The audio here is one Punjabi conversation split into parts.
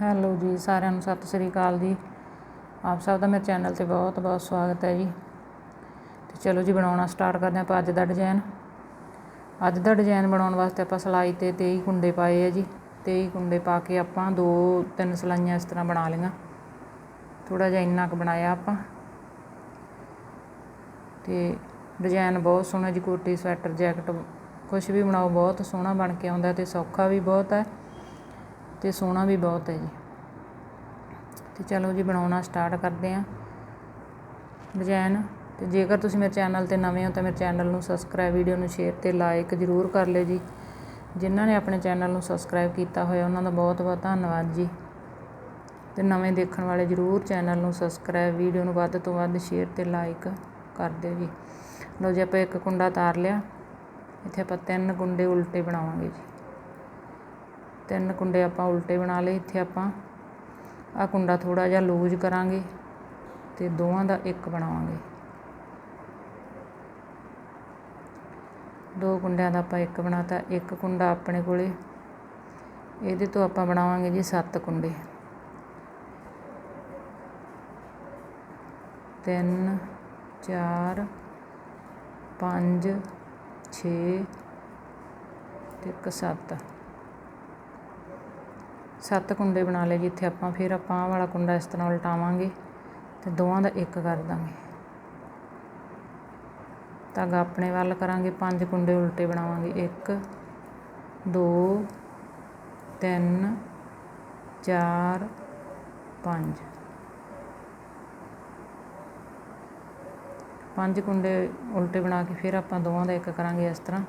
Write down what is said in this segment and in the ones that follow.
ਹੈਲੋ ਜੀ, ਸਾਰਿਆਂ ਨੂੰ ਸਤਿ ਸ੍ਰੀ ਅਕਾਲ ਜੀ। ਆਪ ਸਭ ਦਾ ਮੇਰੇ ਚੈਨਲ ਤੇ ਬਹੁਤ ਬਹੁਤ ਸਵਾਗਤ ਹੈ ਜੀ। ਤੇ ਚਲੋ ਜੀ, ਬਣਾਉਣਾ ਸਟਾਰਟ ਕਰਦੇ ਆਪਾਂ ਅੱਜ ਦਾ ਡਿਜ਼ਾਈਨ ਅੱਜ ਦਾ ਡਿਜ਼ਾਈਨ ਬਣਾਉਣ ਵਾਸਤੇ ਆਪਾਂ ਸਲਾਈ ਤੇ 23 ਕੁੰਡੇ ਪਾਏ ਆ ਜੀ। 23 ਕੁੰਡੇ ਪਾ ਕੇ ਆਪਾਂ ਦੋ ਤਿੰਨ ਸਲਾਈਆਂ ਇਸ ਤਰ੍ਹਾਂ ਬਣਾ ਲਈਆਂ। ਥੋੜਾ ਜਿਹਾ ਇੰਨਾ ਕੁ ਬਣਾਇਆ ਆਪਾਂ। ਤੇ ਡਿਜ਼ਾਈਨ ਬਹੁਤ ਸੋਹਣਾ ਜੀ, ਕੋਟੀ, ਸਵੈਟਰ, ਜੈਕਟ ਕੁਝ ਵੀ ਬਣਾਓ, ਬਹੁਤ ਸੋਹਣਾ ਬਣ ਕੇ ਆਉਂਦਾ ਤੇ ਸੌਖਾ ਵੀ ਬਹੁਤ ਹੈ। ਤੇ ਸੋਹਣਾ ਵੀ ਬਹੁਤ ਹੈ ਜੀ। ਤੇ ਚਲੋ ਜੀ, ਬਣਾਉਣਾ ਸਟਾਰਟ ਕਰਦੇ ਆਂ ਡਿਜ਼ਾਈਨ ਤੇ ਜੇਕਰ ਤੁਸੀਂ ਮੇਰੇ ਚੈਨਲ ਤੇ ਨਵੇਂ ਹੋ ਤਾਂ ਮੇਰੇ ਚੈਨਲ ਨੂੰ ਸਬਸਕ੍ਰਾਈਬ ਵੀਡੀਓ ਨੂੰ ਸ਼ੇਅਰ ਤੇ ਲਾਈਕ ਜ਼ਰੂਰ ਕਰ ਲਿਓ ਜੀ। ਜਿਨ੍ਹਾਂ ਨੇ ਆਪਣੇ ਚੈਨਲ ਨੂੰ ਸਬਸਕ੍ਰਾਈਬ ਕੀਤਾ ਹੋਇਆ, ਉਹਨਾਂ ਦਾ ਬਹੁਤ ਬਹੁਤ ਧੰਨਵਾਦ ਜੀ। ਤੇ ਨਵੇਂ ਦੇਖਣ ਵਾਲੇ ਜ਼ਰੂਰ ਚੈਨਲ ਨੂੰ ਸਬਸਕ੍ਰਾਈਬ ਵੀਡੀਓ ਨੂੰ ਵੱਧ ਤੋਂ ਵੱਧ ਸ਼ੇਅਰ ਤੇ ਲਾਈਕ ਕਰ ਦਿਓ ਜੀ। ਲਓ ਜੀ, ਆਪਾਂ ਇੱਕ ਕੁੰਡਾ ਤਾਰ ਲਿਆ। ਇੱਥੇ ਆਪਾਂ ਤਿੰਨ ਕੁੰਡੇ ਉਲਟੇ ਬਣਾਵਾਂਗੇ ਜੀ। ਤਿੰਨ ਕੁੰਡੇ ਆਪਾਂ ਉਲਟੇ ਬਣਾ ਲਏ, ਇੱਥੇ ਆਪਾਂ ਆ ਕੁੰਡਾ ਥੋੜਾ ਜਿਹਾ ਲੂਜ਼ ਕਰਾਂਗੇ ਤੇ ਦੋਵਾਂ ਦਾ ਇੱਕ ਬਣਾਵਾਂਗੇ। ਦੋ ਕੁੰਡਿਆਂ ਦਾ ਆਪਾਂ ਇੱਕ ਬਣਾਤਾ, ਇੱਕ ਕੁੰਡਾ ਆਪਣੇ ਕੋਲੇ। ਇਹਦੇ ਤੋਂ ਆਪਾਂ ਬਣਾਵਾਂਗੇ ਜੀ ਸੱਤ ਕੁੰਡੇ। ਤਿੰਨ, ਚਾਰ, ਪੰਜ, ਛੇ ਤੇ ਇੱਕ ਸੱਤ। ਸੱਤ ਕੁੰਡੇ ਬਣਾ ਲਏ ਜਿੱਥੇ ਆਪਾਂ, ਫਿਰ ਆਪਾਂ ਆਹ ਵਾਲਾ ਕੁੰਡਾ ਇਸ ਤਰ੍ਹਾਂ ਉਲਟਾਵਾਂਗੇ ਤੇ ਦੋਵਾਂ ਦਾ ਇੱਕ ਕਰ ਦਾਂਗੇ। ਧਾਗਾ ਆਪਣੇ ਵੱਲ ਕਰਾਂਗੇ, ਪੰਜ ਕੁੰਡੇ ਉਲਟੇ ਬਣਾਵਾਂਗੇ। 1 2 3 4 5 ਪੰਜ ਕੁੰਡੇ ਉਲਟੇ ਬਣਾ ਕੇ ਫਿਰ ਆਪਾਂ ਦੋਵਾਂ ਦਾ ਇੱਕ ਕਰਾਂਗੇ ਇਸ ਤਰ੍ਹਾਂ।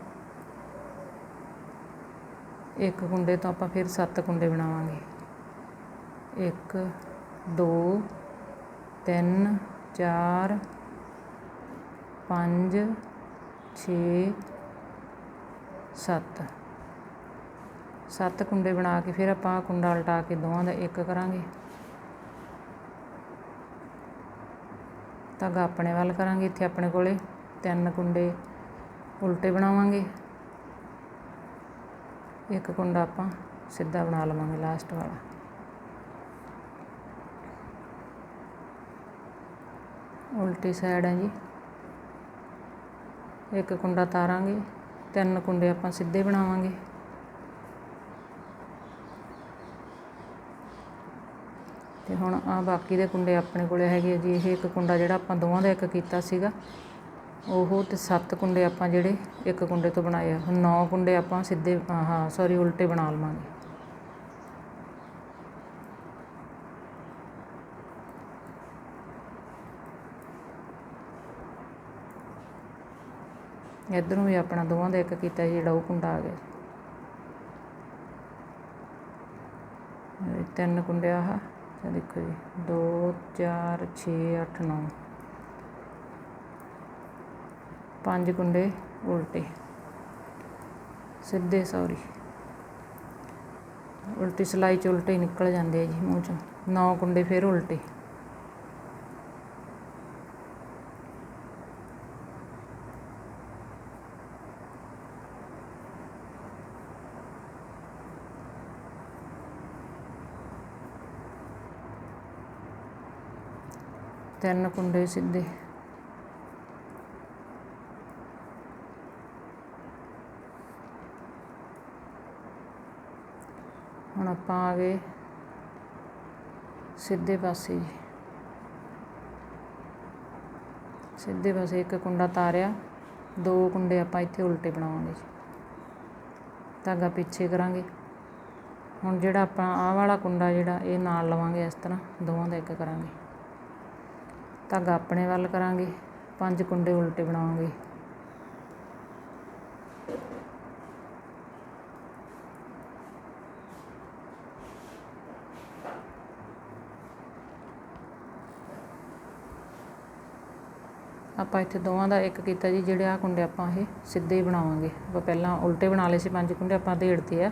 ਇੱਕ ਕੁੰਡੇ ਤੋਂ ਆਪਾਂ ਫਿਰ ਸੱਤ ਕੁੰਡੇ ਬਣਾਵਾਂਗੇ। 1 2 3 4 5 6 7 ਸੱਤ ਕੁੰਡੇ ਬਣਾ ਕੇ ਫਿਰ ਆਪਾਂ ਕੁੰਡਾ ਉਲਟਾ ਕੇ ਦੋਵਾਂ ਦਾ ਇੱਕ ਕਰਾਂਗੇ। ਧਾਗਾ ਆਪਣੇ ਵੱਲ ਕਰਾਂਗੇ, ਇੱਥੇ ਆਪਣੇ ਕੋਲੇ ਤਿੰਨ ਕੁੰਡੇ ਉਲਟੇ ਬਣਾਵਾਂਗੇ। ਇੱਕ ਕੁੰਡਾ ਆਪਾਂ ਸਿੱਧਾ ਬਣਾ ਲਵਾਂਗੇ ਲਾਸਟ ਵਾਲਾ। ਉਲਟੀ ਸਾਈਡ ਹੈ ਜੀ। ਇੱਕ ਕੁੰਡਾ ਤਾਰਾਂਗੇ, ਤਿੰਨ ਕੁੰਡੇ ਆਪਾਂ ਸਿੱਧੇ ਬਣਾਵਾਂਗੇ। ਤੇ ਹੁਣ ਆ ਬਾਕੀ ਦੇ ਕੁੰਡੇ ਆਪਣੇ ਕੋਲੇ ਹੈਗੇ ਜੀ, ਇਹ ਇੱਕ ਕੁੰਡਾ ਜਿਹੜਾ ਆਪਾਂ ਦੋਵਾਂ ਦਾ ਇੱਕ ਕੀਤਾ ਸੀਗਾ। ਉਹ ਅਤੇ ਸੱਤ ਕੁੰਡੇ ਆਪਾਂ ਜਿਹੜੇ ਇੱਕ ਕੁੰਡੇ ਤੋਂ ਬਣਾਏ ਆ। ਹੁਣ ਨੌ ਕੁੰਡੇ ਆਪਾਂ ਸਿੱਧੇ ਹਾਂ ਸੌਰੀ ਉਲਟੇ ਬਣਾ ਲਵਾਂਗੇ। ਇਧਰੋਂ ਵੀ ਆਪਣਾ ਦੋਵਾਂ ਦਾ ਇੱਕ ਕੀਤਾ ਜਿਹੜਾ ਉਹ ਕੁੰਡਾ ਆ ਗਿਆ। ਤਿੰਨ ਕੁੰਡੇ ਆਹ। ਇਹ ਦੇਖੋ ਜੀ 2 4 6 8 9 ਪੰਜ ਕੁੰਡੇ ਉਲਟੇ। ਸਿੱਧੇ ਸੌਰੀ। ਉਲਟੀ ਸਲਾਈ ਚ ਉਲਟੇ ਨਿਕਲ ਜਾਂਦੇ ਆ ਜੀ ਮੂੰਹ ਚੋਂ। ਨੌ ਕੁੰਡੇ ਫਿਰ ਉਲਟੇ। ਤਿੰਨ ਕੁੰਡੇ ਸਿੱਧੇ ਹੁਣ ਆਪਾਂ ਆ ਗਏ ਸਿੱਧੇ ਪਾਸੇ। ਜੀ ਸਿੱਧੇ ਪਾਸੇ ਇੱਕ ਕੁੰਡਾ ਤਾਰਿਆ। ਦੋ ਕੁੰਡੇ ਆਪਾਂ ਇੱਥੇ ਉਲਟੇ ਬਣਾਵਾਂਗੇ ਜੀ। ਧਾਗਾ ਪਿੱਛੇ ਕਰਾਂਗੇ। ਹੁਣ ਜਿਹੜਾ ਆਪਾਂ ਆਹ ਵਾਲਾ ਕੁੰਡਾ ਜਿਹੜਾ ਇਹ ਨਾਲ ਲਵਾਂਗੇ ਇਸ ਤਰ੍ਹਾਂ, ਦੋਵਾਂ ਦਾ ਇੱਕ ਕਰਾਂਗੇ। ਧਾਗਾ ਆਪਣੇ ਵੱਲ ਕਰਾਂਗੇ। ਪੰਜ ਕੁੰਡੇ ਉਲਟੇ ਬਣਾਵਾਂਗੇ। ਆਪਾਂ ਇੱਥੇ ਦੋਵਾਂ ਦਾ ਇੱਕ ਕੀਤਾ ਜੀ, ਜਿਹੜੇ ਆ ਕੁੰਡੇ ਆਪਾਂ ਇਹ ਸਿੱਧੇ ਹੀ ਬਣਾਵਾਂਗੇ। ਆਪਾਂ ਪਹਿਲਾਂ ਉਲਟੇ ਬਣਾ ਲਏ ਸੀ, ਪੰਜ ਕੁੰਡੇ ਆਪਾਂ ਦੇੜਤੇ ਆ।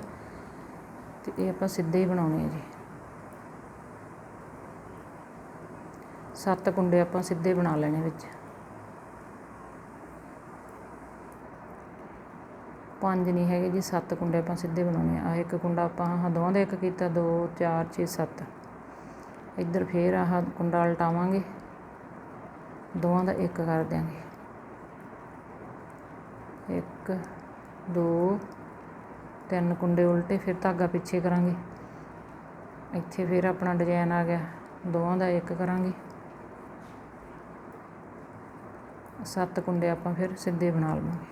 ਤੇ ਇਹ ਆਪਾਂ ਸਿੱਧੇ ਹੀ ਬਣਾਉਣੇ ਆ ਜੀ। ਸੱਤ ਕੁੰਡੇ ਆਪਾਂ ਸਿੱਧੇ ਬਣਾ ਲੈਣੇ ਵਿੱਚ। ਪੰਜ ਨਹੀਂ ਹੈਗੇ ਜੀ, ਸੱਤ ਕੁੰਡੇ ਆਪਾਂ ਸਿੱਧੇ ਬਣਾਉਣੇ ਆ। ਆਹ ਇੱਕ ਕੁੰਡਾ ਆਪਾਂ ਆਹ ਦੋਵਾਂ ਦਾ ਇੱਕ ਕੀਤਾ 2 4 6 7 ਇੱਧਰ ਫੇਰ ਆਹ ਕੁੰਡਾ ਉਲਟਾਵਾਂਗੇ। ਦੋਵਾਂ ਦਾ ਇੱਕ ਕਰ ਦਿਆਂਗੇ। ਇੱਕ, ਦੋ, ਤਿੰਨ ਕੁੰਡੇ ਉਲਟੇ, ਫਿਰ ਧਾਗਾ ਪਿੱਛੇ ਕਰਾਂਗੇ। ਇੱਥੇ ਫਿਰ ਆਪਣਾ ਡਿਜ਼ਾਈਨ ਆ ਗਿਆ। ਦੋਵਾਂ ਦਾ ਇੱਕ ਕਰਾਂਗੇ। ਸੱਤ ਕੁੰਡੇ ਆਪਾਂ ਫਿਰ ਸਿੱਧੇ ਬਣਾ ਲਵਾਂਗੇ।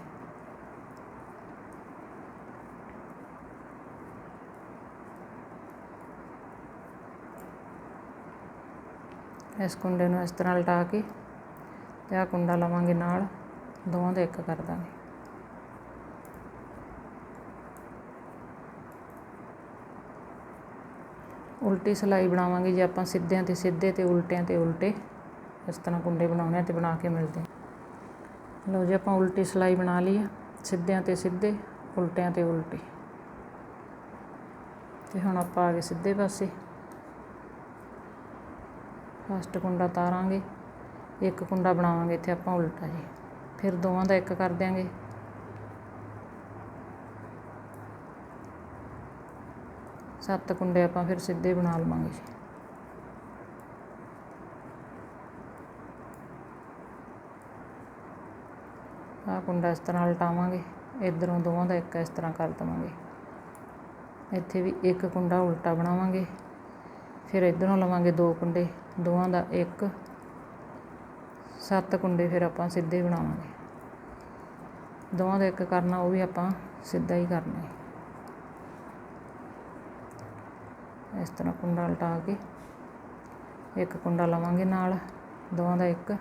ਇਸ ਕੁੰਡੇ ਨੂੰ ਇਸ ਤਰ੍ਹਾਂ ਲਟਾ ਕੇ ਤੇ ਆਹ ਕੁੰਡਾ ਲਵਾਂਗੇ ਨਾਲ, ਦੋਵਾਂ ਦਾ ਇੱਕ ਕਰ ਦਾਂਗੇ। ਉਲਟੀ ਸਿਲਾਈ ਬਣਾਵਾਂਗੇ ਜੇ ਆਪਾਂ ਸਿੱਧਿਆਂ ਤੇ ਸਿੱਧੇ ਤੇ ਉਲਟਿਆਂ ਤੇ ਉਲਟੇ, ਇਸ ਤਰ੍ਹਾਂ ਕੁੰਡੇ ਬਣਾਉਣੇ ਆ ਤੇ ਬਣਾ ਕੇ ਮਿਲਦੇ ਆ। ਲਓ ਜੀ, ਆਪਾਂ ਉਲਟੀ ਸਿਲਾਈ ਬਣਾ ਲਈ ਆ, ਸਿੱਧਿਆਂ ਤੇ ਸਿੱਧੇ, ਉਲਟਿਆਂ ਤੇ ਉਲਟੇ। ਤੇ ਹੁਣ ਆਪਾਂ ਆ ਗਏ ਸਿੱਧੇ ਪਾਸੇ। ਫਸਟ ਕੁੰਡਾ ਤਾਰਾਂਗੇ। ਇੱਕ ਕੁੰਡਾ ਬਣਾਵਾਂਗੇ ਇੱਥੇ ਆਪਾਂ ਉਲਟਾ ਜੀ ਫਿਰ ਦੋਵਾਂ ਦਾ ਇੱਕ ਕਰ ਦਿਆਂਗੇ। ਸੱਤ ਕੁੰਡੇ ਆਪਾਂ ਫਿਰ ਸਿੱਧੇ ਬਣਾ ਲਵਾਂਗੇ। ਜੀ ਆਹ ਕੁੰਡਾ ਇਸ ਤਰ੍ਹਾਂ ਉਲਟਾਵਾਂਗੇ। ਇਧਰੋਂ ਦੋਵਾਂ ਦਾ ਇੱਕ ਇਸ ਤਰ੍ਹਾਂ ਕਰ ਦਵਾਂਗੇ। ਇੱਥੇ ਵੀ ਇੱਕ ਕੁੰਡਾ ਉਲਟਾ ਬਣਾਵਾਂਗੇ। ਫਿਰ ਇਧਰੋਂ ਲਵਾਂਗੇ ਦੋ ਕੁੰਡੇ। ਦੋਵਾਂ ਦਾ ਇੱਕ ਸੱਤ ਕੁੰਡੇ ਫਿਰ ਆਪਾਂ ਸਿੱਧੇ ਬਣਾਵਾਂਗੇ। ਦੋਵਾਂ ਦਾ ਇੱਕ ਕਰਨਾ, ਉਹ ਵੀ ਆਪਾਂ ਸਿੱਧਾ ਹੀ ਕਰਨਾ ਹੈ। ਇਸ ਤਰ੍ਹਾਂ ਕੁੰਡਾ ਉਲਟਾ ਕੇ ਇੱਕ ਕੁੰਡਾ ਲਵਾਂਗੇ ਨਾਲ, ਦੋਵਾਂ ਦਾ ਇੱਕ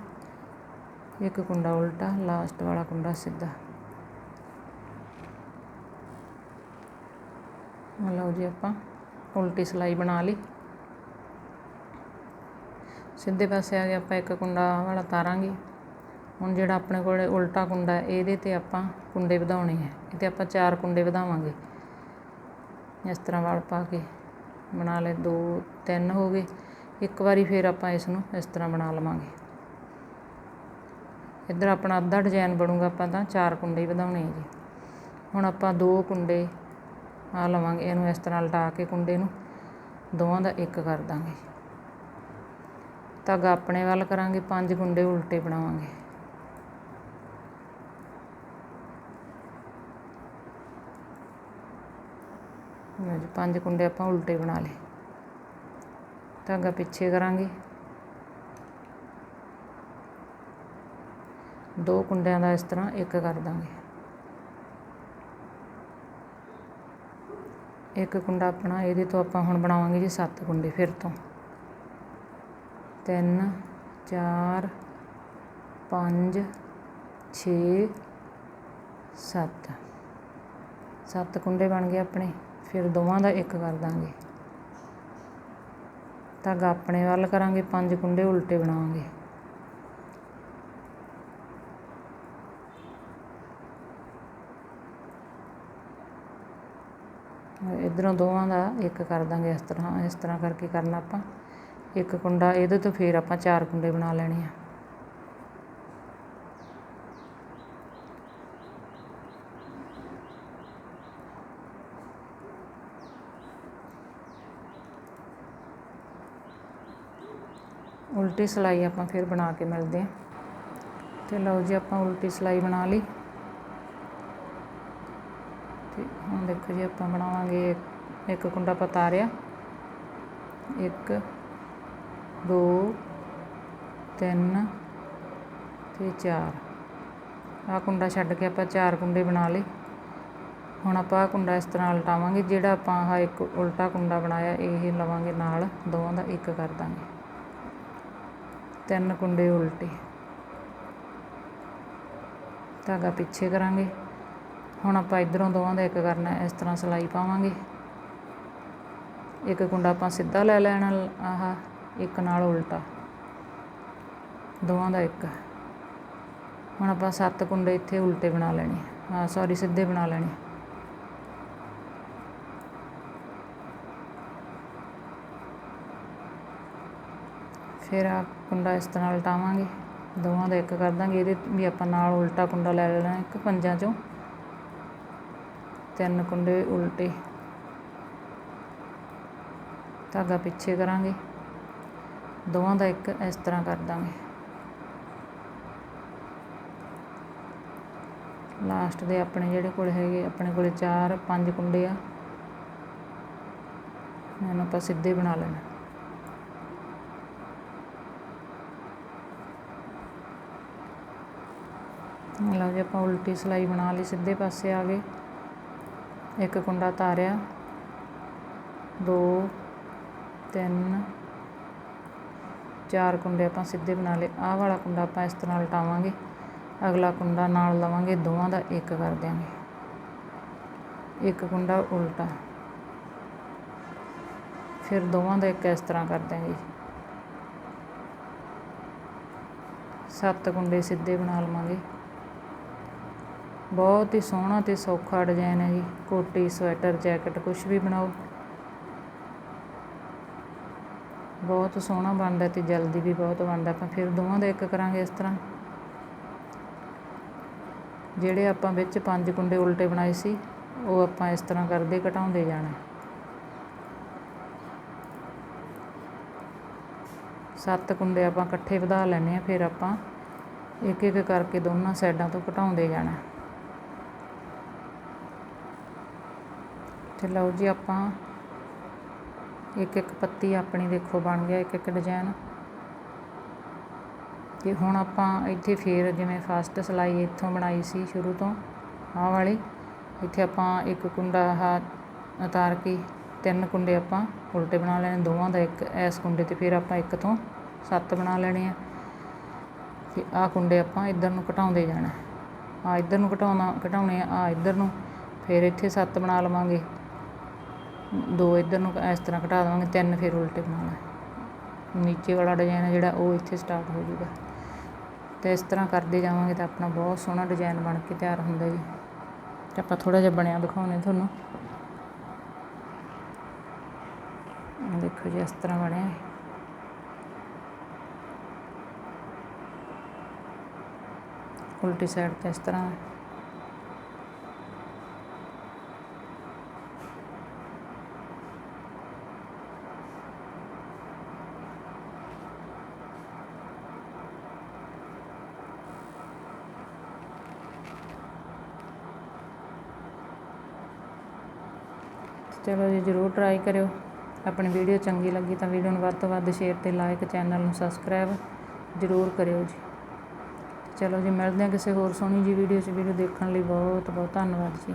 ਇੱਕ ਕੁੰਡਾ ਉਲਟਾ, ਲਾਸਟ ਵਾਲਾ ਕੁੰਡਾ ਸਿੱਧਾ। ਲਓ ਜੀ ਆਪਾਂ ਉਲਟੀ ਸਿਲਾਈ ਬਣਾ ਲਈ। ਸਿੱਧੇ ਪਾਸੇ ਆ ਕੇ ਆਪਾਂ ਇੱਕ ਕੁੰਡਾ ਵਾਲਾ ਤਾਰਾਂਗੇ। ਹੁਣ ਜਿਹੜਾ ਆਪਣੇ ਕੋਲ ਉਲਟਾ ਕੁੰਡਾ ਇਹਦੇ ਤੇ ਆਪਾਂ ਕੁੰਡੇ ਵਧਾਉਣੇ ਹੈ ਇਹ ਤੇ ਆਪਾਂ ਚਾਰ ਕੁੰਡੇ ਵਧਾਵਾਂਗੇ। ਇਸ ਤਰ੍ਹਾਂ ਵਲ ਪਾ ਕੇ ਬਣਾ ਲਏ। ਦੋ, ਤਿੰਨ ਹੋ ਗਏ। ਇੱਕ ਵਾਰੀ ਫਿਰ ਆਪਾਂ ਇਸ ਨੂੰ ਇਸ ਤਰ੍ਹਾਂ ਬਣਾ ਲਵਾਂਗੇ। ਇੱਧਰ ਆਪਣਾ ਅੱਧਾ ਡਿਜ਼ਾਈਨ ਬਣੂਗਾ, ਆਪਾਂ ਤਾਂ ਚਾਰ ਕੁੰਡੇ ਹੀ ਵਧਾਉਣੇ ਹੈ ਜੀ। ਹੁਣ ਆਪਾਂ ਦੋ ਕੁੰਡੇ ਆ ਲਵਾਂਗੇ। ਇਹਨੂੰ ਇਸ ਤਰ੍ਹਾਂ ਲਟਾ ਕੇ ਕੁੰਡੇ ਨੂੰ ਦੋਵਾਂ ਦਾ ਇੱਕ ਕਰ ਦਾਂਗੇ। ਧਾਗਾ ਆਪਣੇ ਵੱਲ ਕਰਾਂਗੇ, ਪੰਜ ਗੁੰਡੇ ਉਲਟੇ ਬਣਾਵਾਂਗੇ। ਲਓ ਜੀ, ਪੰਜ ਕੁੰਡੇ ਆਪਾਂ ਉਲਟੇ ਬਣਾ ਲਏ। ਧਾਗਾ ਪਿੱਛੇ ਕਰਾਂਗੇ। ਦੋ ਕੁੰਡਿਆਂ ਦਾ ਇਸ ਤਰ੍ਹਾਂ ਇੱਕ ਕਰ ਦਾਂਗੇ। ਇੱਕ ਕੁੰਡਾ ਆਪਣਾ, ਇਹਦੇ ਤੋਂ ਆਪਾਂ ਹੁਣ ਬਣਾਵਾਂਗੇ ਜੀ ਸੱਤ ਕੁੰਡੇ ਫਿਰ ਤੋਂ। ਤਿੰਨ, ਚਾਰ, ਪੰਜ, ਛੇ, ਸੱਤ। ਸੱਤ ਕੁੰਡੇ ਬਣ ਗਏ ਆਪਣੇ, ਫਿਰ ਦੋਵਾਂ ਦਾ ਇੱਕ ਕਰ ਦਾਂਗੇ। ਧਾਗਾ ਆਪਣੇ ਵੱਲ ਕਰਾਂਗੇ, ਪੰਜ ਕੁੰਡੇ ਉਲਟੇ ਬਣਾਵਾਂਗੇ। ਇਧਰੋਂ ਦੋਵਾਂ ਦਾ ਇੱਕ ਕਰ ਦਾਂਗੇ, ਇਸ ਤਰ੍ਹਾਂ ਇਸ ਤਰ੍ਹਾਂ ਕਰਕੇ ਕਰਨਾ ਆਪਾਂ। ਇੱਕ ਕੁੰਡਾ, ਇਹਦੇ ਤੋਂ ਫਿਰ ਆਪਾਂ ਚਾਰ ਕੁੰਡੇ ਬਣਾ ਲੈਣੇ ਆ। ਉਲਟੀ ਸਿਲਾਈ ਆਪਾਂ ਫਿਰ ਬਣਾ ਕੇ ਮਿਲਦੇ ਆ। ਤੇ ਲਓ ਜੀ, ਆਪਾਂ ਉਲਟੀ ਸਿਲਾਈ ਬਣਾ ਲਈ। ਤੇ ਹੁਣ ਦੇਖੋ ਜੀ, ਆਪਾਂ ਬਣਾਵਾਂਗੇ ਇੱਕ ਕੁੰਡਾ ਪਤਾਰਿਆ ਇੱਕ ਦੋ, ਤਿੰਨ ਅਤੇ ਚਾਰ। ਆਹ ਕੁੰਡਾ ਛੱਡ ਕੇ ਆਪਾਂ ਚਾਰ ਕੁੰਡੇ ਬਣਾ ਲਏ। ਹੁਣ ਆਪਾਂ ਆਹ ਕੁੰਡਾ ਇਸ ਤਰ੍ਹਾਂ ਉਲਟਾਵਾਂਗੇ, ਜਿਹੜਾ ਆਪਾਂ ਆਹ ਇੱਕ ਉਲਟਾ ਕੁੰਡਾ ਬਣਾਇਆ, ਇਹ ਲਵਾਂਗੇ ਨਾਲ, ਦੋਵਾਂ ਦਾ ਇੱਕ ਕਰ ਦਾਂਗੇ। ਤਿੰਨ ਕੁੰਡੇ ਉਲਟੇ। ਧਾਗਾ ਪਿੱਛੇ ਕਰਾਂਗੇ। ਹੁਣ ਆਪਾਂ ਇਧਰੋਂ ਦੋਵਾਂ ਦਾ ਇੱਕ ਕਰਨਾ, ਇਸ ਤਰ੍ਹਾਂ ਸਿਲਾਈ ਪਾਵਾਂਗੇ। ਇੱਕ ਕੁੰਡਾ ਆਪਾਂ ਸਿੱਧਾ ਲੈ ਲੈਣਾ, ਆਹ ਇੱਕ ਨਾਲ ਉਲਟਾ। ਦੋਵਾਂ ਦਾ ਇੱਕ। ਹੁਣ ਆਪਾਂ ਸੱਤ ਕੁੰਡੇ ਇੱਥੇ ਉਲਟੇ ਬਣਾ ਲੈਣੇ ਹਾਂ ਸੌਰੀ ਸਿੱਧੇ ਬਣਾ ਲੈਣੇ ਫਿਰ ਆ ਕੁੰਡਾ ਇਸ ਤਰ੍ਹਾਂ ਉਲਟਾਵਾਂਗੇ। ਦੋਵਾਂ ਦਾ ਇੱਕ ਕਰ ਦਾਂਗੇ। ਇਹਦੇ ਵੀ ਆਪਾਂ ਨਾਲ ਉਲਟਾ ਕੁੰਡਾ ਲੈ ਲੈਣਾ ਇੱਕ ਪੰਜਾਂ ਚੋਂ। ਤਿੰਨ ਕੁੰਡੇ ਉਲਟੇ। ਧਾਗਾ ਪਿੱਛੇ ਕਰਾਂਗੇ। ਦੋਵਾਂ ਦਾ ਇੱਕ ਇਸ ਤਰ੍ਹਾਂ ਕਰ ਦਾਂਗੇ। ਲਾਸਟ ਦੇ ਆਪਣੇ ਜਿਹੜੇ ਕੋਲ ਹੈਗੇ, ਆਪਣੇ ਕੋਲੇ 4 5 ਕੁੰਡੇ ਆ। ਇਹਨਾਂ ਆਪਾਂ ਸਿੱਧੇ ਬਣਾ ਲੈਣਾ। ਲਓ ਜੀ, ਆਪਾਂ ਉਲਟੀ ਸਲਾਈ ਬਣਾ ਲਈ, ਸਿੱਧੇ ਪਾਸੇ ਆ ਗਏ। ਇੱਕ ਕੁੰਡਾ ਤਾਰਿਆ। ਦੋ, ਤਿੰਨ ਚਾਰ ਕੁੰਡੇ ਆਪਾਂ ਸਿੱਧੇ ਬਣਾ ਲਏ। ਆਹ ਵਾਲਾ ਕੁੰਡਾ ਆਪਾਂ ਇਸ ਤਰ੍ਹਾਂ ਉਲਟਾਵਾਂਗੇ ਅਗਲਾ ਕੁੰਡਾ ਨਾਲ ਲਵਾਂਗੇ, ਦੋਵਾਂ ਦਾ ਇੱਕ ਕਰ ਦਿਆਂਗੇ। ਇੱਕ ਕੁੰਡਾ ਉਲਟਾ। ਫਿਰ ਦੋਵਾਂ ਦਾ ਇੱਕ ਇਸ ਤਰ੍ਹਾਂ ਕਰ ਦਿਆਂਗੇ ਸੱਤ ਕੁੰਡੇ ਸਿੱਧੇ ਬਣਾ ਲਵਾਂਗੇ। ਬਹੁਤ ਹੀ ਸੋਹਣਾ ਤੇ ਸੌਖਾ ਡਿਜ਼ਾਈਨ ਹੈ ਜੀ। ਕੋਟੀ, ਸਵੈਟਰ, ਜੈਕਟ ਕੁਝ ਵੀ ਬਣਾਓ। ਬਹੁਤ ਸੋਹਣਾ ਬਣਦਾ ਤੇ ਜਲਦੀ ਵੀ ਬਹੁਤ ਬਣਦਾ, ਆਪਾਂ ਫਿਰ ਦੋਵਾਂ ਦਾ ਇੱਕ ਕਰਾਂਗੇ ਇਸ ਤਰ੍ਹਾਂ। ਜਿਹੜੇ ਆਪਾਂ ਵਿੱਚ ਪੰਜ ਕੁੰਡੇ ਉਲਟੇ ਬਣਾਏ ਸੀ, ਉਹ ਆਪਾਂ ਇਸ ਤਰ੍ਹਾਂ ਕਰਦੇ ਘਟਾਉਂਦੇ ਜਾਣਾ। ਸੱਤ ਕੁੰਡੇ ਆਪਾਂ ਇਕੱਠੇ ਵਧਾ ਲੈਣੇ ਆ ਫਿਰ ਆਪਾਂ ਇੱਕ ਇੱਕ ਕਰਕੇ ਦੋਨਾਂ ਸਾਈਡਾਂ ਤੋਂ ਘਟਾਉਂਦੇ ਜਾਣਾ। ਤੇ ਲਓ ਜੀ, ਆਪਾਂ ਇੱਕ ਇੱਕ ਪੱਤੀ ਆਪਣੀ ਦੇਖੋ ਬਣ ਗਿਆ, ਇੱਕ ਇੱਕ ਡਿਜ਼ਾਈਨ। ਤੇ ਹੁਣ ਆਪਾਂ ਇੱਥੇ ਫੇਰ ਜਿਵੇਂ ਫਸਟ ਸਲਾਈ ਇੱਥੋਂ ਬਣਾਈ ਸੀ ਸ਼ੁਰੂ ਤੋਂ, ਆਹ ਵਾਲੀ। ਇੱਥੇ ਆਪਾਂ ਇੱਕ ਕੁੰਡਾ ਆਹ ਉਤਾਰ ਕੇ ਤਿੰਨ ਕੁੰਡੇ ਆਪਾਂ ਉਲਟੇ ਬਣਾ ਲੈਣੇ, ਦੋਵਾਂ ਦਾ ਇੱਕ ਇਸ ਕੁੰਡੇ ਤੇ ਫਿਰ ਆਪਾਂ ਇੱਕ ਤੋਂ ਸੱਤ ਬਣਾ ਲੈਣੇ ਆ। ਤੇ ਆਹ ਕੁੰਡੇ ਆਪਾਂ ਇੱਧਰ ਨੂੰ ਘਟਾਉਂਦੇ ਜਾਣਾ। ਆ ਇੱਧਰ ਨੂੰ ਘਟਾਉਣਾ, ਘਟਾਉਣੇ ਆ ਇੱਧਰ ਨੂੰ। ਫਿਰ ਇੱਥੇ ਸੱਤ ਬਣਾ ਲਵਾਂਗੇ। ਦੋ ਇੱਧਰ ਨੂੰ ਇਸ ਤਰ੍ਹਾਂ ਘਟਾ ਦੇਵਾਂਗੇ, ਤਿੰਨ ਫਿਰ ਉਲਟੇ ਬਣਾਉਣਾ ਨੀਚੇ ਵਾਲਾ ਡਿਜ਼ਾਈਨ ਹੈ ਜਿਹੜਾ, ਉਹ ਇੱਥੇ ਸਟਾਰਟ ਹੋ ਜਾਊਗਾ। ਤੇ ਇਸ ਤਰ੍ਹਾਂ ਕਰਦੇ ਜਾਵਾਂਗੇ ਤਾਂ ਆਪਣਾ ਬਹੁਤ ਸੋਹਣਾ ਡਿਜ਼ਾਈਨ ਬਣ ਕੇ ਤਿਆਰ ਹੁੰਦਾ ਜੀ। ਤੇ ਆਪਾਂ ਥੋੜਾ ਜਿਹਾ ਬਣਿਆ ਦਿਖਾਉਣੇ ਤੁਹਾਨੂੰ। ਦੇਖੋ ਜੀ, ਇਸ ਤਰ੍ਹਾਂ ਬਣਿਆ ਉਲਟੀ ਸਾਈਡ ਤੇ ਇਸ ਤਰ੍ਹਾਂ ਚਲੋ ਜੀ, ਜਰੂਰ ਟਰਾਈ ਕਰਿਓ। ਆਪਣੀ ਵੀਡੀਓ ਚੰਗੀ ਲੱਗੀ ਤਾਂ ਵੀਡੀਓ ਨੂੰ ਵੱਧ ਤੋਂ ਵੱਧ ਸ਼ੇਅਰ ਤੇ ਲਾਈਕ ਚੈਨਲ ਨੂੰ ਸਬਸਕ੍ਰਾਈਬ ਜਰੂਰ ਕਰਿਓ ਜੀ। ਚਲੋ ਜੀ, ਮਿਲਦੇ ਹਾਂ ਕਿਸੇ ਹੋਰ ਸੋਹਣੀ ਜੀ ਵੀਡੀਓ 'ਚ। ਵੀਡੀਓ ਦੇਖਣ ਲਈ ਬਹੁਤ ਬਹੁਤ ਧੰਨਵਾਦ ਜੀ।